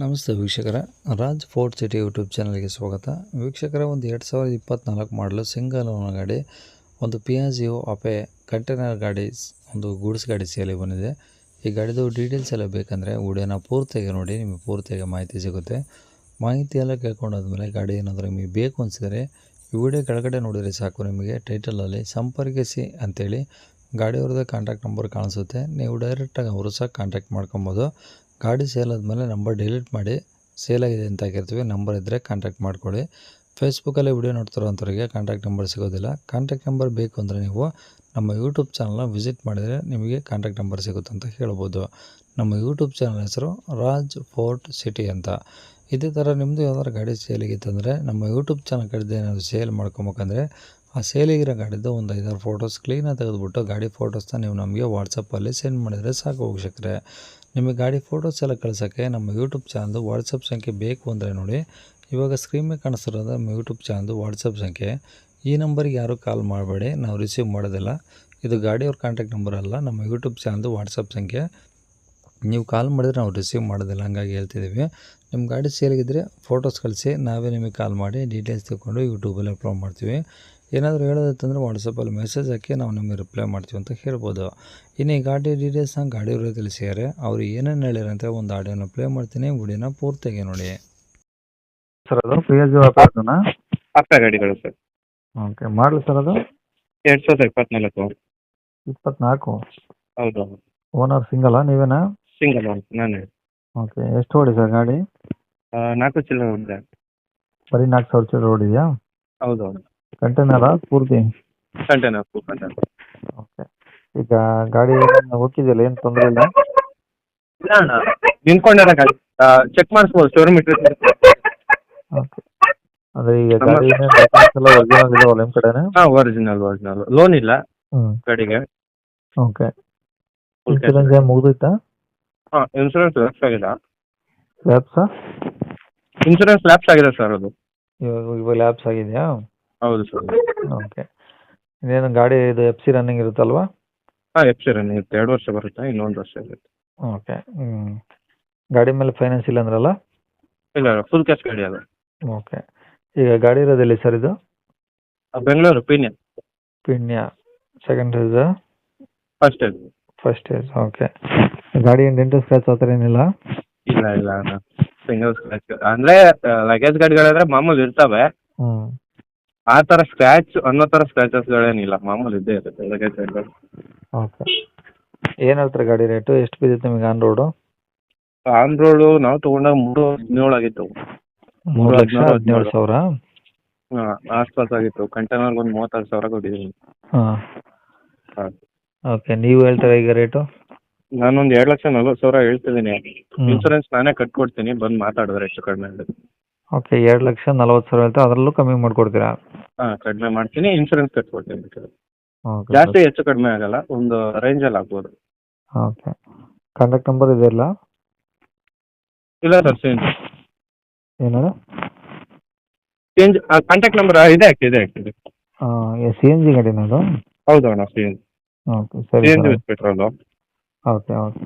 ನಮಸ್ತೆ ವೀಕ್ಷಕರ. Raj fort city YouTube ಚಾನಲ್ಗೆ ಸ್ವಾಗತ. ವೀಕ್ಷಕರ, ಒಂದು ಎರಡು ಸಾವಿರದ ಇಪ್ಪತ್ತ್ನಾಲ್ಕು ಮಾಡಲು ಸಿಂಗಲ್ ಗಾಡಿ, ಒಂದು ಪಿಯಾಜಿಯೋ ಅಪೆ ಕಂಟೈನರ್ ಗಾಡಿ, ಒಂದು ಗೂಡ್ಸ್ ಗಾಡಿ ಸೇಲಿ ಬಂದಿದೆ. ಈ ಗಾಡಿದು ಡೀಟೇಲ್ಸ್ ಎಲ್ಲ ಬೇಕಂದರೆ ವಿಡಿಯೋನ ಪೂರ್ತಿಯಾಗಿ ನೋಡಿ, ನಿಮಗೆ ಪೂರ್ತಿಯಾಗಿ ಮಾಹಿತಿ ಸಿಗುತ್ತೆ. ಮಾಹಿತಿ ಎಲ್ಲ ಕೇಳ್ಕೊಂಡಾದ್ಮೇಲೆ ಗಾಡಿ ಏನಾದರೂ ನಿಮಗೆ ಬೇಕು ಅನಿಸಿದರೆ ಈ ವಿಡಿಯೋ ಕೆಳಗಡೆ ನೋಡಿದರೆ ಸಾಕು. ನಿಮಗೆ ಟೈಟಲಲ್ಲಿ ಸಂಪರ್ಕಿಸಿ ಅಂಥೇಳಿ ಗಾಡಿಯವ್ರದ್ದು ಕಾಂಟ್ಯಾಕ್ಟ್ ನಂಬರ್ ಕಾಣಿಸುತ್ತೆ. ನೀವು ಡೈರೆಕ್ಟಾಗಿ ಅವರು ಸಹ ಕಾಂಟ್ಯಾಕ್ಟ್ ಮಾಡ್ಕೊಬೋದು. ಗಾಡಿ ಸೇಲ್ ಆದಮೇಲೆ ನಂಬರ್ ಡಿಲೀಟ್ ಮಾಡಿ ಸೇಲ್ ಆಗಿದೆ ಅಂತ ಹಾಕಿರ್ತೀವಿ, ನಂಬರ್ ಇದ್ದರೆ ಕಾಂಟ್ಯಾಕ್ಟ್ ಮಾಡ್ಕೊಳ್ಳಿ. ಫೇಸ್ಬುಕ್ಕಲ್ಲಿ ವಿಡಿಯೋ ನೋಡ್ತಿರೋಂಥವ್ರಿಗೆ ಕಾಂಟ್ಯಾಕ್ಟ್ ನಂಬರ್ ಸಿಗೋದಿಲ್ಲ. ಕಾಂಟ್ಯಾಕ್ಟ್ ನಂಬರ್ ಬೇಕು ಅಂದರೆ ನೀವು ನಮ್ಮ ಯೂಟ್ಯೂಬ್ ಚಾನಲ್ನ ವಿಸಿಟ್ ಮಾಡಿದರೆ ನಿಮಗೆ ಕಾಂಟ್ಯಾಕ್ಟ್ ನಂಬರ್ ಸಿಗುತ್ತೆ ಅಂತ ಹೇಳ್ಬೋದು. ನಮ್ಮ ಯೂಟ್ಯೂಬ್ ಚಾನಲ್ ಹೆಸರು ರಾಜ್ ಫೋರ್ಟ್ ಸಿಟಿ ಅಂತ. ಇದೇ ಥರ ನಿಮ್ಮದು ಯಾವ್ದಾದ್ರು ಗಾಡಿ ಸೇಲಿಗಿತ್ತಂದರೆ ನಮ್ಮ ಯೂಟ್ಯೂಬ್ ಚಾನಲ್ ಕಡೆದು ಏನಾದರೂ ಸೇಲ್ ಮಾಡ್ಕೊಬೇಕಂದ್ರೆ ಆ ಸೇಲಿಗಿರೋ ಗಾಡಿದು ಒಂದು ಐದಾರು ಫೋಟೋಸ್ ಕ್ಲೀನಾಗಿ ತೆಗೆದುಬಿಟ್ಟು ಗಾಡಿ ಫೋಟೋಸ್ನ ನೀವು ನಮಗೆ ವಾಟ್ಸಪ್ಪಲ್ಲಿ ಸೆಂಡ್ ಮಾಡಿದರೆ ಸಾಕು ವೀಕ್ಷಕರೇ. ನಿಮಗೆ ಗಾಡಿ ಫೋಟೋಸ್ ಎಲ್ಲ ಕಳ್ಸೋಕ್ಕೆ ನಮ್ಮ ಯೂಟ್ಯೂಬ್ ಚಾನಲ್ದು ವಾಟ್ಸಪ್ ಸಂಖ್ಯೆ ಬೇಕು ಅಂದರೆ ನೋಡಿ. ಇವಾಗ ಸ್ಕ್ರೀನ್ ಮೇಲೆ ಕಾಣಿಸ್ತಿರೋದು ನಮ್ಮ ಯೂಟ್ಯೂಬ್ ಚಾನಲ್ದು ವಾಟ್ಸಪ್ ಸಂಖ್ಯೆ. ಈ ನಂಬರಿಗೆ ಯಾರೂ ಕಾಲ್ ಮಾಡಬೇಡಿ, ನಾವು ರಿಸೀವ್ ಮಾಡೋದಿಲ್ಲ. ಇದು ಗಾಡಿಯವ್ರ ಕಾಂಟ್ಯಾಕ್ಟ್ ನಂಬರ್ ಅಲ್ಲ, ನಮ್ಮ ಯೂಟ್ಯೂಬ್ ಚಾನಲ್ದು ವಾಟ್ಸಪ್ ಸಂಖ್ಯೆ. ನೀವು ಕಾಲ್ ಮಾಡಿದ್ರೆ ನಾವು ರಿಸೀವ್ ಮಾಡೋದಿಲ್ಲ, ಹಂಗಾಗಿ ಹೇಳ್ತಿದ್ದೀವಿ. ನಿಮ್ಮ ಗಾಡಿ ಸೇಲ್ಗಿದ್ರೆ ಫೋಟೋಸ್ ಕಳಿಸಿ, ನಾವೇ ನಿಮಗೆ ಕಾಲ್ ಮಾಡಿ ಡೀಟೇಲ್ಸ್ ತಿಳ್ಕೊಂಡು ಯೂಟ್ಯೂಬಲ್ಲಿ ಅಪ್ಲೋಡ್ ಮಾಡ್ತೀವಿ. ಏನಾದರೂ ಹೇಳೋದಿತ್ತಂದ್ರೆ ವಾಟ್ಸಪ್ಪಲ್ಲಿ ಮೆಸೇಜ್ ಹಾಕಿ ನಾವು ನಿಮಗೆ ರಿಪ್ಲೈ ಮಾಡ್ತೀವಿ ಅಂತ ಹೇಳ್ಬೋದು. ಇನ್ನು ಈ ಗಾಡಿ ಡೀಟೇಲ್ಸ್ನ ಗಾಡಿಯವರು ತಿಳಿಸಿದ್ದಾರೆ. ಅವ್ರು ಏನೇನು ಹೇಳಿರಂತ ಒಂದು ಆಡಿಯೋನ ಪ್ಲೇ ಮಾಡ್ತೀನಿ. ವಿಡಿಯೋನ ಪೂರ್ತಿಯಾಗಿ ನೋಡಿ. ಸರ್ ಅದು ಪ್ರಿಯಜು ಅಪಾರ್ಟ್ನ ಅಪ್ಪ ಗಾಡಿಗಳು ಸರ್. ಓಕೆ ಮಾಡಲಿ ಸರ್ ಅದು? ಎರಡು ಸಾವಿರದ ಇಪ್ಪತ್ನಾಲ್ಕು. ಇಪ್ಪತ್ನಾಲ್ಕು? ಹೌದು. ಓನರ್ ಸಿಂಗಲ್ಲ ನೀವೇನಾ? ಸಿಂಗಲ್ ನಾನೇ. ಓಕೆ ಎಷ್ಟು ಓಡಿ ಸರ್ ಗಾಡಿ? ನಾಲ್ಕು ಚಿಲ್ಲರೆ ಇದೆ ಬರೀ ನಾಲ್ಕು ಸಾವಿರ ಚಿಲ್ಲರೆ ಓಡಿದೆಯಾ? ಹೌದು ಹೌದು. ಕಂಟೈನರಾ ಪೂರ್ತಿ? ಕಂಟೈನರ್ ಕಂಟೈನರ್ ಓಕೆ ಈಗ ಗಾಡಿ ಹೋಗಿದೆಯಲ್ಲ ಏನು ತೊಂದರೆ ಇಲ್ಲ? ನಿಂತ್ಕೊಂಡಾರ ಗಾಡಿ. ಚೆಕ್ ಮಾಡಿಸ್ಬೋದು ಶೋರೂಮ್ ಇಟ್ಟಿರ್ತಾರೆ ಓಕೆ ಅಂದ್ರೆ ಈಗ ಗಾಡಿ ಎಲ್ಲ ಒರಿಜಿನಲ್ ಇದಾವಲ್ಲ ನಿಮ್ಮ ಕಡೆನೇ? ಹಾಂ ಒರಿಜಿನಲ್ ಒರಿಜಿನಲ್ ಲೋನ್ ಇಲ್ಲ ಹ್ಞೂ ಗಾಡಿಗೆ. ಓಕೆ ಇನ್ಸೂರೆನ್ಸ್ ಏನು ಮುಗಿದೈತಾ ಹಾಂ ಇನ್ಸೂರೆನ್ಸ್ ಲ್ಯಾಪ್ಸ್ ಆಗಿದೆ. ಲ್ಯಾಪ್ಸಾ ಇನ್ಸೂರೆನ್ಸ್ ಲ್ಯಾಪ್ಸ್ ಆಗಿದೆ ಸರ್ ಅದು. ಇವಾಗ ಇವಾಗ ಲ್ಯಾಬ್ಸ್ ಆಗಿದೆಯಾ? ಹೌದು ಸರ್ ಓಕೆ ಇನ್ನೇನು ಗಾಡಿ ಇದು ಎಫ್ ಸಿ ರನ್ನಿಂಗ್ ಇರುತ್ತಲ್ವಾ? ಹಾಂ ಎಫ್ ಸಿ ರನ್ನಿಂಗ್ ಇರುತ್ತೆ. ಎರಡು ವರ್ಷ ಬರುತ್ತೆ? ಇನ್ನೊಂದು ವರ್ಷ ಇರುತ್ತೆ. ಓಕೆ ಹ್ಞೂ ಗಾಡಿ ಮೇಲೆ ಫೈನಾನ್ಸ್ ಇಲ್ಲ ಅಂದ್ರಲ್ಲ? ಇಲ್ಲ ಫುಲ್ ಕ್ಯಾಶ್ ಗಾಡಿ ಅದು. ಓಕೆ ಈಗ ಗಾಡಿ ಇರೋದೆಲ್ಲಿ ಸರ್ ಇದು? Bengaluru Peenya Peenya second age first age first age okay ಗಾಡಿ ಏನು ಡೆಂಟಲ್ ಸ್ಕ್ರಾಚ್ ಆ ಥರ ಏನಿಲ್ಲ? ಇಲ್ಲ ಇಲ್ಲ. ಸಿಂಗಲ್ ಸ್ಕ್ರಾಚ್ ಅಂದ್ರೆ ಲಗೇಜ್ ಗಾಡಿಗಳಾದ್ರೆ ಮಾಮೂಲಿ ಇರ್ತವೆ. ಹ್ಞೂ ಆ ತರ ಸ್ಕ್ರಾಚ್ ಅನ್ನೋ ತರ ಸ್ಕ್ರಾಚಸ್ಗಳೇನಿಲ್ಲ ಮಾಮೂಲಿ ಇದ್ದೇ ಇರುತ್ತೆ. ಲಗೇಜ್ ಸೈಡ್ಗಳು ಓಕೆ. ಏನು ಹೇಳ್ತಾರೆ ಗಾಡಿ ರೇಟು ಎಷ್ಟು ಬಿದ್ದಿತ್ತು ನಿಮಗೆ ಆನ್ ರೋಡು ಆನ್ ರೋಡು ನಾವು ತಗೊಂಡಾಗ ಮೂರು ಹದಿನೇಳು ಆಗಿತ್ತು. ಮೂರು ಲಕ್ಷ ಹದಿನೇಳು ಸಾವಿರ? ಹಾ, ಆಸ್ಪಾಸ್ ಆಗಿತ್ತು. ಕಂಟೈನರ್ಗೆ ಒಂದು ಮೂವತ್ತಾರು ಸಾವಿರ ಕೊಟ್ಟಿದ್ದೀನಿ ಹಾಂ. ಹಾಂ. ಓಕೆ ನೀವು ಹೇಳ್ತಾರೆ ಈಗ ರೇಟು ನಾನೊಂದು ಎರಡು ಲಕ್ಷ ನಲ್ವತ್ತು ಸಾವಿರ ಹೇಳ್ತಿದ್ದೀನಿ. ಇನ್ಸೂರೆನ್ಸ್ ನಾನೇ ಕಟ್ಕೊಡ್ತೀನಿ. ಬಂದು ಮಾತಾಡಿದ್ರೆ ಹೆಚ್ಚು ಕಡಿಮೆ ಓಕೆ ಎರಡು ಲಕ್ಷ ನಲ್ವತ್ತು ಸಾವಿರ ಹೇಳ್ತಾರೆ ಅದರಲ್ಲೂ ಕಮ್ಮಿ ಮಾಡಿಕೊಡ್ತೀರಾ? ಹಾಂ ಕಡಿಮೆ ಮಾಡ್ತೀನಿ ಇನ್ಸೂರೆನ್ಸ್ ಕಟ್ಕೊಡ್ತೀನಿ ಬೇಕಾದ್ರೆ. ಓಕೆ ಜಾಸ್ತಿ ಹೆಚ್ಚು ಕಡಿಮೆ ಆಗಲ್ಲ ಒಂದು ರೇಂಜಲ್ಲಿ ಆಗ್ಬೋದು. ಓಕೆ ಕಾಂಟ್ಯಾಕ್ಟ್ ನಂಬರ್ ಇದೆಯಲ್ಲ ಇಲ್ಲ? ಸರ್ ಚೇಂಜ್ ಏನು ಚೇಂಜ್ ಕಾಂಟ್ಯಾಕ್ಟ್ ನಂಬರ್ ಇದೆ ಹಾಕಿ ಇದೆ ಆಕ್ಟಿವ್ ಸಿ ಎನ್ ಜಿ ಗಾಡಿನ ಅದು? ಹೌದು ಅಣ್ಣ ಸಿ ಎನ್ ಓಕೆ ಸರಿ C N G with petrol okay okay